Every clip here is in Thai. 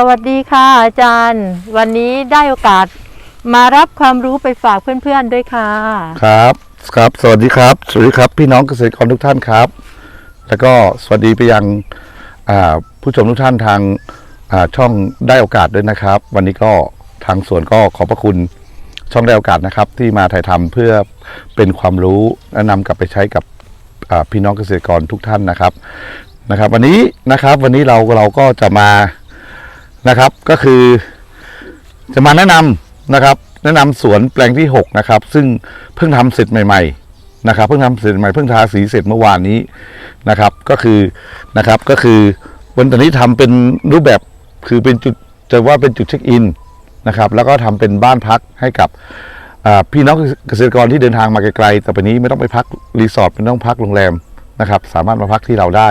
สวัสดีค่ะอาจารย์ วันนี้ได้โอกาสมารับความรู้ไปฝากเพื่อนๆด้วยค่ะ ครับครับ สวัสดีครับ สวัสดีครับ พี่น้องเกษตรกรทุกท่านครับ แล้วก็สวัสดีไปยังผู้ชมทุกท่านทางาช่องได้โอกาสด้วยนะครับ วันนี้ก็ทางสวนก็ขอบพระคุณช่องได้โอกาสนะครับ ที่มาถ่ายทำเพื่อเป็นความรู้และนำกลับไปใช้กับพี่น้องเกษตรกรทุกท่านนะครับนะครับ วันนี้นะครับวันนี้เราเราก็จะมา นะครับ ก็คือจะมาแนะนำนะครับ แนะนำสวนแปลงที่ 6 นะครับ ซึ่งเพิ่งทำเสร็จใหม่ ๆ นะครับ เพิ่งทำเสร็จใหม่เพิ่งทาสีเสร็จเมื่อวานนี้นะครับ ก็คือนะครับก็คือวันตอนนี้ทำเป็นรูปแบบคือเป็นจุดจะว่าเป็นจุดเช็คอินนะครับ แล้วก็ทำเป็นบ้านพักให้กับพี่น้องเกษตรกรที่เดินทางมาไกลๆแต่ไปนี้ไม่ต้องไปพักรีสอร์ทไม่ต้องพักโรงแรมนะครับ สามารถมาพักที่เราได้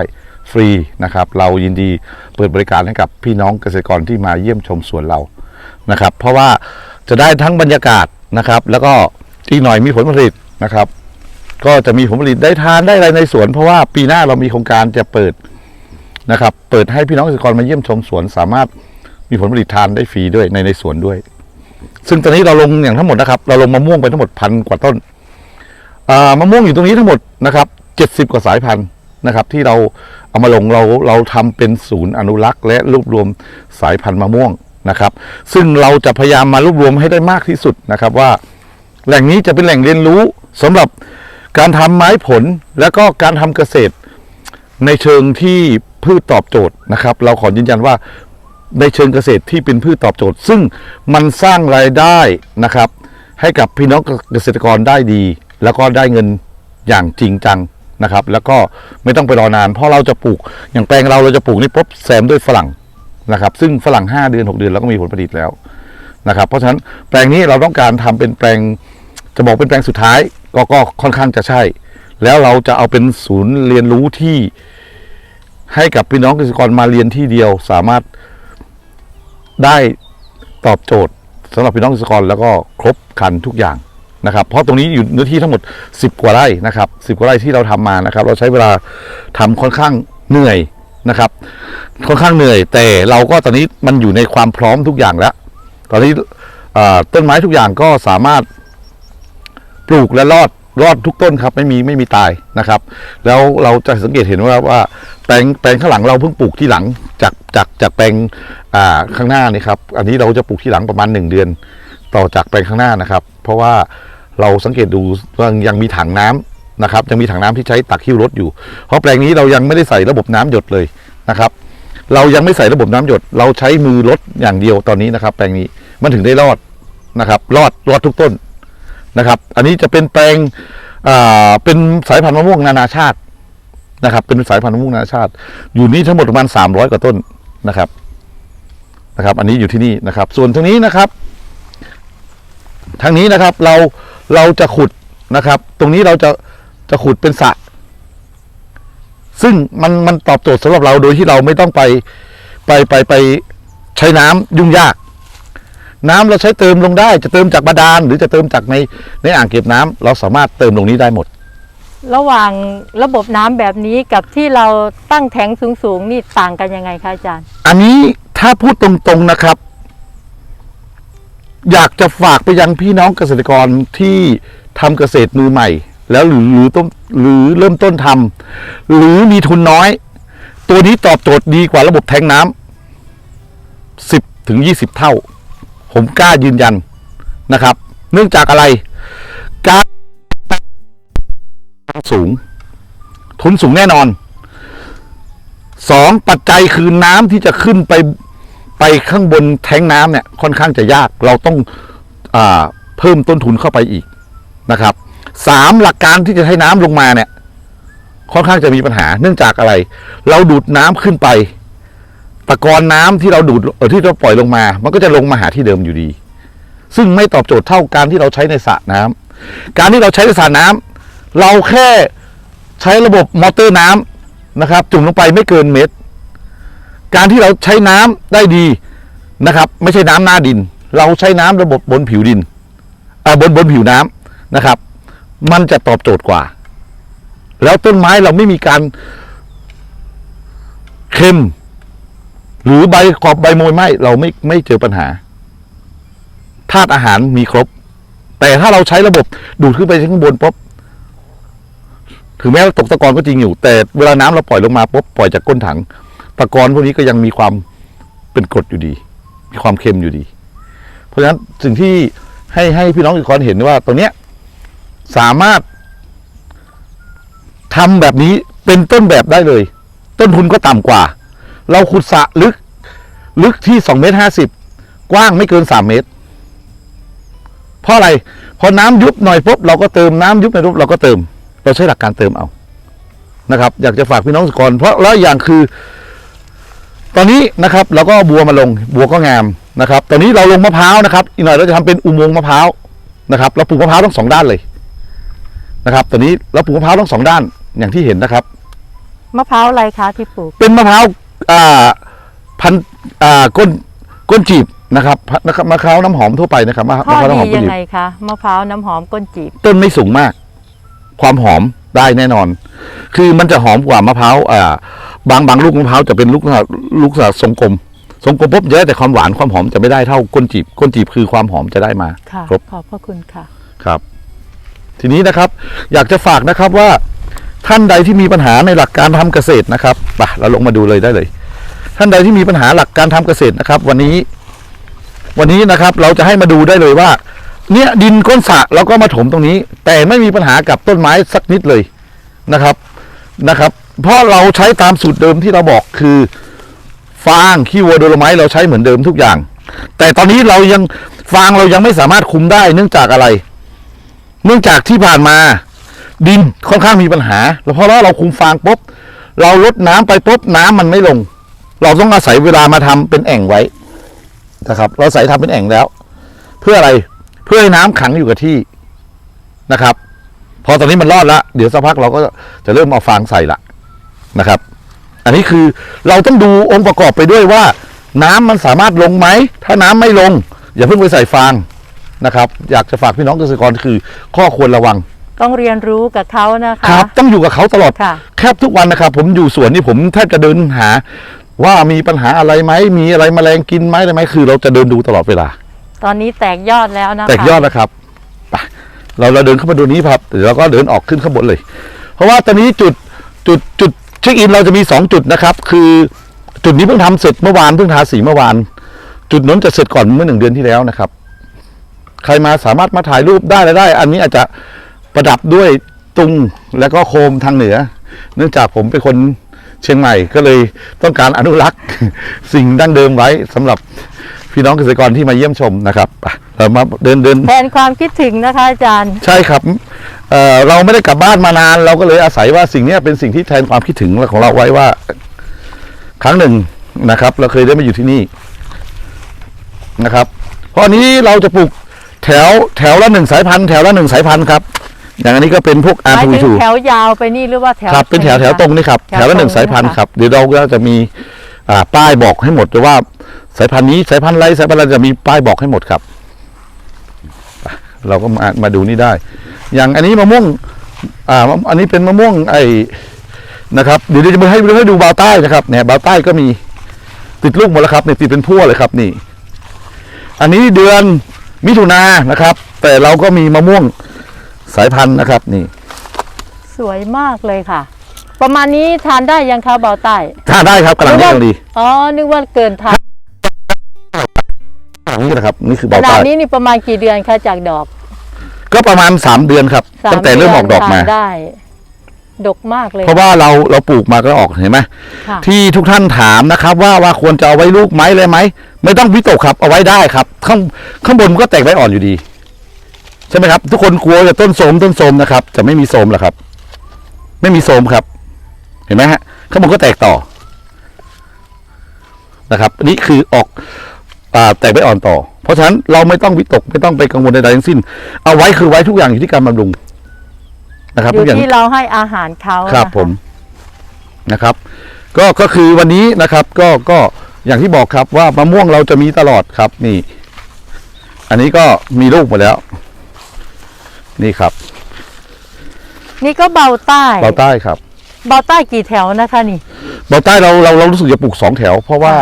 ฟรีนะครับ เรายินดีเปิดบริการให้กับพี่น้องเกษตรกรที่มาเยี่ยมชมสวนเรานะครับ เพราะว่าจะได้ทั้งบรรยากาศนะครับ แล้วก็อีกหน่อยมีผลผลิตนะครับ ก็จะมีผลผลิตได้ทานได้อะไรในสวน เพราะว่าปีหน้าเรามีโครงการจะเปิดนะครับ เปิดให้พี่น้องเกษตรกรมาเยี่ยมชมสวน สามารถมีผลผลิตทานได้ฟรีด้วยในในสวนด้วย ซึ่งตอนนี้เราลงอย่างทั้งหมดนะครับ เราลงมะม่วงไปทั้งหมดพันกว่าต้นมะม่วงอยู่ตรงนี้ทั้งหมดนะครับเจ็ดสิบกว่าสายพันธุ์ นะครับ ที่เราเอามาลงเราเราทำเป็นศูนย์อนุรักษ์ และรวบรวมสายพันธุ์มะม่วงนะครับ ซึ่งเราจะพยายามมารวบรวมให้ได้มากที่สุดนะครับว่า แหล่งนี้จะเป็นแหล่งเรียนรู้สำหรับการทำไม้ผลและก็การทำเกษตร ในเชิงที่พืชตอบโจทย์นะครับ เราขอยืนยันว่าในเชิงเกษตรที่เป็นพืชตอบโจทย์ ซึ่งมันสร้างรายได้นะครับ ให้กับพี่น้องเกษตรกรได้ดี แล้วก็ได้เงินอย่างจริงจัง นะครับ แล้วก็ไม่ต้องไปรอนาน เพราะเราจะปลูกอย่างแปลงเราเราจะปลูกนี่ปุ๊บแซมด้วยฝรั่งนะครับ ซึ่งฝรั่ง 5 เดือน 6 เดือนเราก็มีผลผลิตแล้วนะครับ เพราะฉะนั้นแปลงนี้เราต้องการทำเป็นแปลงจะบอกเป็นแปลงสุดท้ายก็ก็ค่อนข้างจะใช่ แล้วเราจะเอาเป็นศูนย์เรียนรู้ที่ให้กับพี่น้องเกษตรกรมาเรียนที่เดียวสามารถได้ตอบโจทย์สำหรับพี่น้องเกษตรกรแล้วก็ครบครันทุกอย่าง นะครับเพราะตรงนี้อยู่เนื้อที่ทั้งหมด 10 กว่าไร่นะครับ10 กว่าไร่ที่เราทำมานะครับ เราใช้เวลาทำค่อนข้างเหนื่อยนะครับ ค่อนข้างเหนื่อย แต่เราก็ตอนนี้มันอยู่ในความพร้อมทุกอย่างแล้ว ตอนนี้ต้นไม้ทุกอย่างก็สามารถปลูกและรอดรอดทุกต้นครับ ไม่มีไม่มีตายนะครับ แล้วเราจะสังเกตเห็นว่าว่าแปลงแปลงข้างหลังเราเพิ่งปลูกที่หลังจากจากจากแปลงข้างหน้านี่ครับ อันนี้เราจะปลูกที่หลังประมาณหนึ่งเดือน ต่อจากแปลงข้างหน้านะครับ เพราะว่า เราสังเกตดูว่ายังมีถังน้ำนะครับ ยังมีถังน้ำที่ใช้ตักหิ้วรถอยู่ เพราะแปลงนี้เรายังไม่ได้ใส่ระบบน้ำหยดเลยนะครับ เรายังไม่ใส่ระบบน้ำหยด เราใช้มือรดอย่างเดียวตอนนี้นะครับ แปลงนี้มันถึงได้รอดนะครับ รอดรอดทุกต้นนะครับ อันนี้จะเป็นแปลงเป็นสายพันธุ์มะม่วงนานาชาตินะครับ เป็นสายพันธุ์มะม่วงนานาชาติ อยู่นี่ทั้งหมดประมาณสามร้อยกว่าต้นนะครับนะครับ อันนี้อยู่ที่นี่นะครับ ส่วนทางนี้นะครับทางนี้นะครับเรา เราจะขุดนะครับ ตรงนี้เราจะจะขุดเป็นสระซึ่งมันมันตอบโจทย์สำหรับเราโดยที่เราไม่ต้องไปไปไปไปใช้น้ำยุ่งยาก น้ำเราใช้เติมลงได้ จะเติมจากบาดาลหรือจะเติมจากในในอ่างเก็บน้ำเราสามารถเติมลงนี้ได้หมด ระหว่างระบบน้ำแบบนี้กับที่เราตั้งแทงสูงๆนี่ต่างกันยังไงคะอาจารย์ อันนี้ถ้าพูดตรงๆนะครับ อยากจะฝากไปยังพี่น้องเกษตรกรที่ทำเกษตรมือใหม่ แล้วหรือหรือต้นหรือเริ่มต้นทำหรือมีทุนน้อย ตัวนี้ตอบโจทย์ดีกว่าระบบแทงน้ำสิบถึงยี่สิบเท่า ผมกล้ายืนยันนะครับ เนื่องจากอะไรการสูง ทุนสูงแน่นอนสองปัจจัยคือน้ำที่จะขึ้นไป ไปข้างบนแทงน้ำเนี่ยค่อนข้างจะยากเราต้องอเพิ่มต้นทุนเข้าไปอีกนะครับสามหลักการที่จะให้น้ำลงมาเนี่ย ค่อนข้างจะมีปัญหา เนื่องจากอะไร เราดูดน้ำขึ้นไปตะกอนน้ำที่เราดูดเออที่เราปล่อยลงมา มันก็จะลงมาหาที่เดิมอยู่ดี ซึ่งไม่ตอบโจทย์เท่าการที่เราใช้ในสระน้ำการที่เราใช้ในสระน้ำเราแค่ใช้ระบบมอเตอร์น้ำนะครับ จุ่มลงไปไม่เกินเม็ด การที่เราใช้น้ำได้ดีนะครับ ไม่ใช่น้ำหน้าดิน เราใช้น้ำระบบบนผิวดินบนบนผิวน้ำนะครับ มันจะตอบโจทย์กว่า แล้วต้นไม้เราไม่มีการเค็ม หรือใบขอบใบโมยไหมเราไม่ไม่เจอปัญหาธาตุอาหารมีครบ แต่ถ้าเราใช้ระบบดูดขึ้นไปข้างบนปุ๊บถึงแม้ว่าตกตะกอนก็จริงอยู่ แต่เวลาน้ำเราปล่อยลงมาปุ๊บปล่อยจากก้นถัง ตะกอนพวกนี้ก็ยังมีความเป็นกรดอยู่ดี มีความเค็มอยู่ดี เพราะฉะนั้นสิ่งที่ให้ให้พี่น้องอีกคนเห็นว่าตรงเนี้ยสามารถทำแบบนี้เป็นต้นแบบได้เลย ต้นทุนก็ต่ำกว่า เราขุดสระลึกลึกที่สองเมตรห้าสิบกว้างไม่เกินสามเมตร เพราะอะไร พอน้ำยุบหน่อยปุ๊บเราก็เติมน้ำยุบหน่อยปุ๊บเราก็เติม เราใช้หลักการเติมเอานะครับ อยากจะฝากพี่น้องสกรเพราะแล้วอย่างคือ ตอนนี้นะครับเราก็บัวมาลงบัวก็งามนะครับ ตอนนี้เราลงมะพร้าวนะครับ อีกหน่อยเราจะทำเป็นอุโมงค์มะพร้าวนะครับเราปลูกมะพร้าวทั้งสองด้านเลยนะครับ ตอนนี้เราปลูกมะพร้าวทั้งสองด้านอย่างที่เห็นนะครับมะพร้าวอะไรคะที่ปลูก เป็นมะพร้าวอ่าพันธุ์อ่าก้นก้นจีบนะครับพันนะครับมะพร้าวน้ำหอมทั่วไปนะครับมะข้อมะพร้าวน้ำหดีอมก้นยังจีบไงคะมะพร้าวน้ำหอมก้นจีบ ต้นไม่สูงมาก ความหอมได้แน่นอน คือมันจะหอมกว่ามะพร้าวอ่า บางบางลูกมะพร้าวจะเป็นลูกลูกทรงกลมทรงกลมปุ๊บเยอะแต่ความหวานความหอมจะไม่ได้เท่าก้นจีบก้นจีบคือความหอมจะได้มาค่ะครบขอบพระคุณค่ะครับ ทีนี้นะครับ อยากจะฝากนะครับว่า ท่านใดที่มีปัญหาในหลักการทำเกษตรนะครับไปเราลงมาดูเลยได้เลย ท่านใดที่มีปัญหาหลักการทำเกษตรนะครับ วันนี้ วันนี้นะครับ เราจะให้มาดูได้เลยว่า เนี่ยดินก้นสระเราก็มาถมตรงนี้ แต่ไม่มีปัญหากับต้นไม้สักนิดเลยนะครับนะครับ เพราะเราใช้ตามสูตรเดิมที่เราบอกคือฟางขี้วัวโดโลไม้เราใช้เหมือนเดิมทุกอย่าง แต่ตอนนี้เรายังฟางเรายังไม่สามารถคุมได้เนื่องจากอะไร เนื่องจากที่ผ่านมา ดินค่อนข้างมีปัญหาแล้วเพราะว่าเราคุมฟางปุ๊บเราลดน้ำไปปุ๊บน้ำมันไม่ลง เราต้องอาศัยเวลามาทำเป็นแอ่งไว้นะครับ เราใส่ทำเป็นแอ่งแล้ว เพื่ออะไรเพื่อให้น้ำขังอยู่กับที่นะครับ พอตอนนี้มันรอดละเดี๋ยวสักพักเราก็จะเริ่มเอาฟางใส่ละ นะครับ อันนี้คือเราต้องดูองค์ประกอบไปด้วยว่า น้ำมันสามารถลงไหม ถ้าน้ำไม่ลง อย่าเพิ่งไปใส่ฟางนะครับ อยากจะฝากพี่น้องเกษตรกรคือ ข้อควรระวัง ต้องเรียนรู้กับเขานะคะครับต้องอยู่กับเขาตลอดค่ะแคบทุกวันนะครับ ผมอยู่สวนนี่ผมแทบจะเดินหา ว่ามีปัญหาอะไรไหมมีอะไรแมลงกินไหมอะไรไหมคือ เราจะเดินดูตลอดเวลา ตอนนี้แตกยอดแล้วนะคะแตกยอดแล้วครับไปเราเราเดินเข้ามาดูนี้ครับเดี๋ยวเราก็เดินออกขึ้นข้างบนเลย เพราะว่าตอนนี้จุดจุดจุดเช็คอินเราจะมีสองจุดนะครับ คือจุดนี้เพิ่งทำเสร็จเมื่อวานเพิ่งทาสีเมื่อวาน จุดนั้นจะเสร็จก่อนเมื่อหนึ่งเดือนที่แล้วนะครับ ใครมาสามารถมาถ่ายรูปได้และได้ อันนี้อาจจะประดับด้วยตุงแล้วก็โคมทางเหนือ เนื่องจากผมเป็นคนเชียงใหม่ก็เลยต้องการอนุรักษ์ สิ่งดั้งเดิมไว้สำหรับพี่น้องเกษตรกรที่มาเยี่ยมชมนะครับ มาเดินเดินแทนความคิดถึงนะคะอาจารย์ ใช่ครับเอ่อเราไม่ได้กลับบ้านมานาน เราก็เลยอาศัยว่าสิ่งเนี้ยเป็นสิ่งที่แทนความคิดถึงของเราไว้ว่า ครั้งหนึ่งนะครับ เราเคยได้มาอยู่ที่นี่นะครับ เพราะอันนี้เราจะปลูกแถวแถวละหนึ่งสายพันธุ์แถวละหนึ่งสายพันธุ์ครับอย่างอันนี้ก็เป็นพวกหอามายทูถึงทูแถวยาวไปนี่หรือว่าแถวครับเป็นแถวแถวตรงนี่ครับแถวแถวละหนึ่งตรงสายพันธุ์นะคะครับเดี๋ยวเราก็จะมีอ่าป้ายบอกให้หมดเลยว่าสายพันธุ์นี้สายพันธุ์ไรสายพันธุ์อะไรจะมีป้ายบอกให้หมดครับอะ เราก็มามาดูนี่ได้ อย่างอันนี้มะม่วงอ่ามะอันนี้เป็นมะม่วงไอ้นะครับเดี๋ยวจะมาให้ให้ดูบาวใต้นะครับเนี่ยบาวใต้ก็มีติดลูกหมดแล้วครับเนี่ยติดเป็นพั่วเลยครับนี่ อันนี้เดือนมิถุนายนนะครับ แต่เราก็มีมะม่วงสายพันธุ์นะครับ นี่ สวยมากเลยค่ะ ประมาณนี้ทานได้ยังคะเบาใต้ถ้าได้ครับกำลังดีกำลังดีอ๋อนึกว่าเกินทานนี่นะครับ นี่คือขเบานาใต้ดนี้นี่ประมาณกี่เดือนคะจากดอก ก็ประมาณสามเดือนครับ สาตั้งแต่เริ่มออกดอกมาทนได้ ดกมากเลยเพราะว่าเราเราปลูกมาก็ออกเห็นไหมค่ะที่ทุกท่านถามนะครับ ว่าว่าควรจะเอาไว้ลูกไหมเลยไหมไม่ต้องวิตกครับ เอาไว้ได้ครับ ข้างข้างบนมันก็แตกใบอ่อนอยู่ดี ใช่ไหมครับ ทุกคนกลัวจะต้นโสมต้นโสมนะครับจะไม่มีโสมหรอกครับ ไม่มีโสมครับ เห็นไหมฮะข้างบนก็แตกต่อนะครับอันนี้คือออกอ่าแตกใบอ่อนต่อ เพราะฉะนั้นเราไม่ต้องวิตกไม่ต้องไปกังวลใดๆทั้งสิ้น เอาไว้คือไว้ทุกอย่างอยู่ที่การบำรุงนะครับอทุยู่กอย่างที่เราให้อาหารเขาครับนะะผมนะครับ ก็ก็คือวันนี้นะครับ ก็ก็อย่างที่บอกครับว่ามะม่วงเราจะมีตลอดครับ นี่ อันนี้ก็มีลูกหมดแล้ว นี่ครับนี่ก็เบาใต้เบาใต้ครับ เบาใต้กี่แถวนะคะนี่ เบาใต้เราเราเรารู้สึกจะปลูกสองแถว เพราะว่า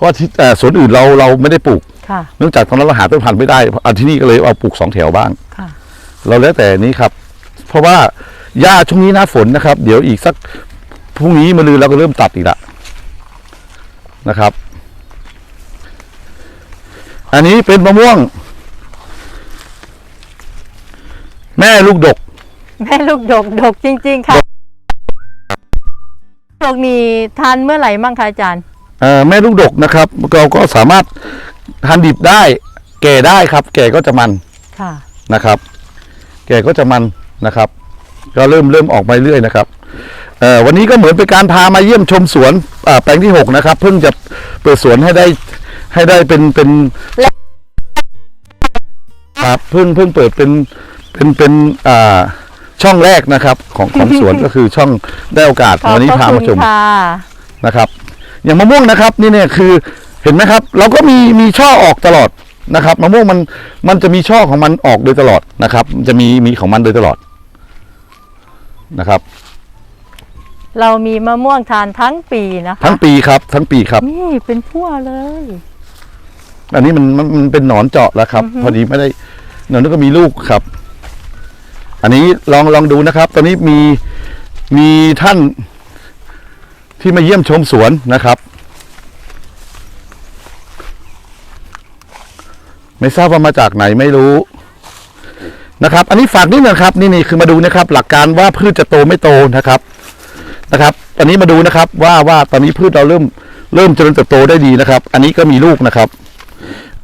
ราะว่าที่เอ่อสวนอื่นเราเราไม่ได้ปลูกค่ะ เนื่องจากตอนนั้นเราหาต้นพันธุ์ไม่ได้อันที่นี่ก็เลยเอาปลูกสองแถวบ้างค่ะเราแล้วแต่นี้ครับ เพราะว่าหญ้าช่วงนี้หน้าฝนนะครับ เดี๋ยวอีกสักพรุ่งนี้มะรืนเราก็เริ่มตัดอีกละนะครับ อันนี้เป็นมะม่วง แม่ลูกดก แม่ลูกดกดกจริง ๆ ค่ะดกนี่ทานเมื่อไหร่มั่งคะอาจารย์เอ่อแม่ลูกดกนะครับเราก็สามารถ ทานดิบได้ แก่ได้ครับ แก่ก็จะมันค่ะนะครับ แก่ก็จะมันนะครับ ก็เริ่มเริ่มออกมาเรื่อยนะครับเอ่อวันนี้ก็เหมือนเป็นการพามาเยี่ยมชมสวนอ่าแปลงที่หกนะครับ เพิ่งจะเปิดสวนให้ได้ให้ได้เป็นเป็นครับเพิ่งเพิ่งเปิดเป็นเป็นเป็นอ่าช่องแรกนะครับ ของของสวนก็คือช่องได้โอกาสขอบวันนี้พระพาคุมาณชมค่ะนะครับ อย่างมะม่วงนะครับ นี่เนี่ยคือ เห็นไหมครับ เราก็มีมีช่อออกตลอดนะครับมะม่วงมันมันจะมีช่อของมันออกโดยตลอดนะครับมันจะมีมีของมันโดยตลอดนะครับ เรามีมะม่วงทานทั้งปีนะคะทั้งปีครับ ทั้งปีครับ นี่เป็นพั่วเลย อันนี้มันมันมันเป็นหนอนเจาะแล้วครับอือฮึพอดีไม่ได้หนอนนก็มีลูกครับ อันนี้ลองลองดูนะครับ ตอนนี้มีมีท่านที่มาเยี่ยมชมสวนนะครับ ไม่ทราบว่ามาจากไหนไม่รู้นะครับ อันนี้ฝากนิดนึงครับ นี่นี่คือมาดูนะครับ หลักการว่าพืชจะโตไม่โตนะครับนะครับอันนี้มาดูนะครับ ว่าว่าตอนนี้พืชเราเริ่มเริ่มเจริญเติบโตได้ดีนะครับ อันนี้ก็มีลูกนะครับ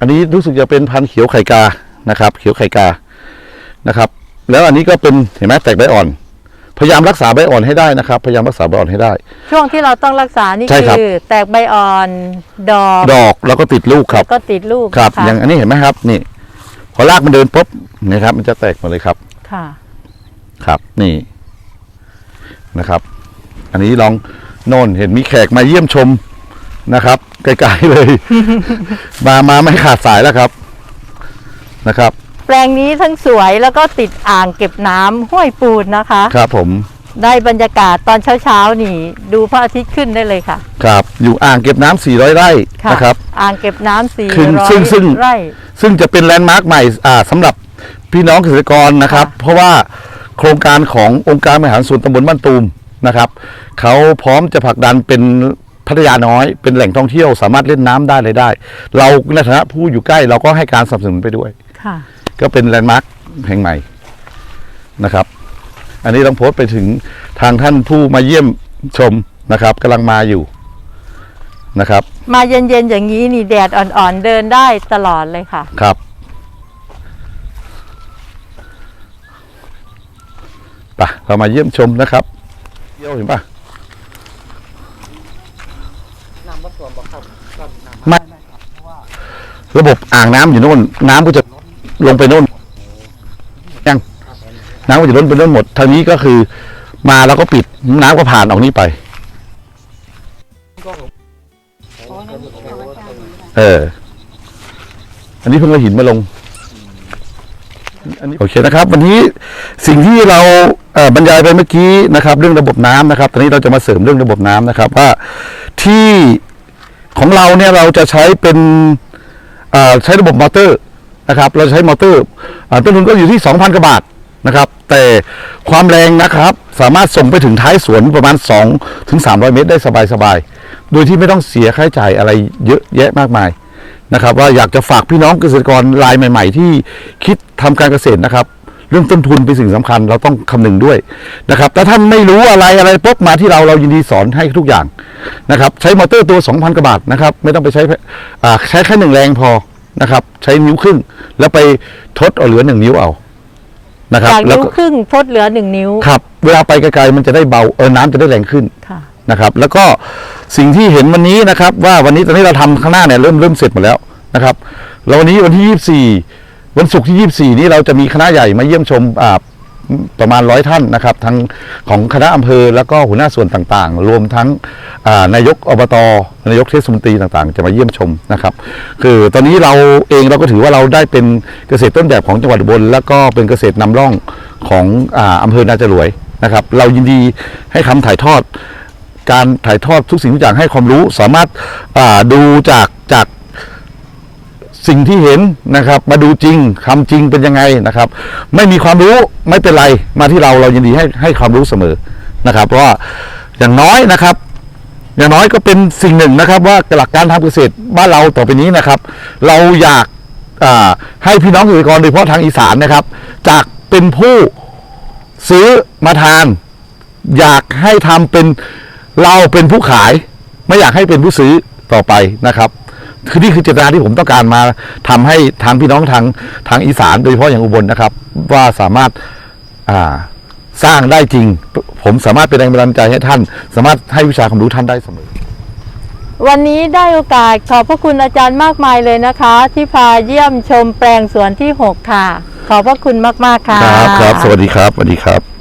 อันนี้รู้สึกจะเป็นพันธุ์เขียวไข่กานะครับ เขียวไข่กานะครับ แล้วอันนี้ก็เป็นเห็นไหมแตกใบอ่อน พยายามรักษาใบอ่อนให้ได้นะครับ พยายามรักษาใบอ่อนให้ได้ ช่วงที่เราต้องรักษานี่ใช่ครับ คือแตกใบอ่อนดอกดอกแล้วก็ติดลูกครับแล้วก็ติดลูกครับ นะะอย่างอันนี้เห็นไหมครับ นี่ พอรากมันเดินปุ๊บนี่ครับ มันจะแตกหมดเลยครับ ค่ะ ครับ นี่นะครับ อันนี้ลองโน่นเห็นมีแขกมาเยี่ยมชมนะครับไกลๆเลย มามาไม่ขาดสายแล้วครับนะครับ แปลงนี้ทั้งสวยแล้วก็ติดอ่างเก็บน้ำห้วยปูนนะคะ ครับผมได้บรรยากาศตอนเช้าๆนี่ ดูพระอาทิตย์ขึ้นได้เลยค่ะ ครับ อยู่อ่างเก็บน้ำ400 ไร่ค่ะนะครับ อ่างเก็บน้ำสี่ซึ่งร้อซึ่งซึ่ง ยไร่ ซึ่งจะเป็นแลนด์มาร์คใหม่อ่าสำหรับพี่น้องเกษตรกรนะครับ ค่ะ เพราะว่าโครงการขององค์การบริหารส่วนตำบลบ้านตูมนะครับเขาพร้อมจะผลักดันเป็นพัทยาน้อย เป็นแหล่งท่องเที่ยวสามารถเล่นน้ำได้เลยได้ เราในฐานะผู้อยู่ใกล้เราก็ให้การสนับสนุนไปด้วย ค่ะ ก็เป็นแลนด์มาร์คแห่งใหม่นะครับ อันนี้ต้องโพสต์ไปถึงทางท่านผู้มาเยี่ยมชมนะครับกำลังมาอยู่นะครับ มาเย็นๆอย่างนี้นี่แดดอ่อนๆเดินได้ตลอดเลยค่ะ ครับไปะเรามาเยี่ยมชมนะครับเยี่ยวเห็นปะไม่ระบบอ่างน้ำอยู่โน่นน้ำก็จะ ลงไปโน่นยังน้ำก็จะล้นไปโน่นหมดทางนี้ก็คือมาแล้วก็ปิดน้ำก็ผ่านออกนี้ไป เออ อันนี้เพิ่งเอาหินมาลง อันนี้โอเคนะครับ วันนี้สิ่งที่เราเอ่อบรรยายไปเมื่อกี้นะครับ เรื่องระบบน้ำนะครับ ตอนนี้เราจะมาเสริมเรื่องระบบน้ำนะครับ ว่าที่ของเราเนี่ยเราจะใช้เป็นเอ่อใช้ระบบมอเตอร์ นะครับ เราใช้มอเตอร์ต้นทุนก็อยู่ที่ 2,000กว่าบาทนะครับ แต่ความแรงนะครับ สามารถส่งไปถึงท้ายสวนประมาณ 2 ถึง 300 เมตรได้สบายๆ โดยที่ไม่ต้องเสียค่าใช้จ่ายอะไรเยอะแยะมากมายนะครับ ว่าอยากจะฝากพี่น้องเกษตรกรรายใหม่ ๆ ที่คิดทำการเกษตรนะครับ เรื่องต้นทุนเป็นสิ่งสำคัญเราต้องคำนึงด้วยนะครับแต่ท่านไม่รู้อะไรอะไรปุ๊บมาที่เราเรายินดีสอนให้ทุกอย่างนะครับ ใช้มอเตอร์ตัว 2,000กว่าบาทนะครับ ไม่ต้องไปใช้ใช้แค่หนึ่งแรงพอ นะครับ ใช้นิ้วครึ่ง แล้วไปทดเอาเหลือหนึ่งนิ้วเอานะครับจากแล้วนิ้วก็ครึ่งพดเหลือหนึ่งนิ้ว ครับ เวลาไปไกลๆมันจะได้เบาเออน้ำจะได้แรงขึ้น ค่ะ นะครับแล้วก็สิ่งที่เห็นวันนี้นะครับ ว่าวันนี้ตอนนี้เราทำข้างหน้าเนี่ยเริ่มเริ่มเสร็จหมดแล้วนะครับแล้ววันนี้วันที่ 24 วันศุกร์ที่ 24 นี้เราจะมีคณะใหญ่มาเยี่ยมชมอ่า ประมาณร้อยท่านนะครับทั้งของคณะอำเภอแล้วก็หัวหน้าส่วนต่างๆ รวมทั้งนายกอบตนายกเทศมนตรีต่างๆ จะมาเยี่ยมชมนะครับ คือตอนนี้เราเองเราก็ถือว่าเราได้เป็นเกษตรต้นแบบของจังหวัดอุบลแล้วก็เป็นเกษตรนำร่องของออำเภอนาจรวยนะครับ เรายินดีให้คำถ่ายทอด การถ่ายทอดทุกสิ่งทุกอย่างให้ความรู้สามารถดูจากจาก สิ่งที่เห็นนะครับ มาดูจริงทำจริงเป็นยังไงนะครับ ไม่มีความรู้ไม่เป็นไรมาที่เราเรายินดีให้ให้ความรู้เสมอนะครับเพราะว่าอย่างน้อยนะครับ อย่างน้อยก็เป็นสิ่งหนึ่งนะครับ ว่าหลักการทำเกษตรบ้านเราต่อไปนี้นะครับ เราอยากให้พี่น้องเกษตรกรโดยเฉพาะทางอีสานนะครับ จากเป็นผู้ซื้อมาทาน อยากให้ทำเป็นเราเป็นผู้ขาย ไม่อยากให้เป็นผู้ซื้อต่อไปนะครับ คือนี่คือเจตนาที่ผมต้องการมาทำให้ทางพี่น้องทางทางอีสานโดยเฉพาะอย่างอุบลนะครับ ว่าสามารถอ่าสร้างได้จริง ผมสามารถเป็นแรงบันดาลใจให้ท่าน สามารถให้วิชาความรู้ท่านได้เสมอ วันนี้ได้โอกาสขอบพระคุณอาจารย์มากมายเลยนะคะ ที่พาเยี่ยมชมแปลงสวนที่ 6 ค่ะ ขอบพระคุณมาก ๆ ค่ะ ครับครับ สวัสดีครับสวัสดีครับ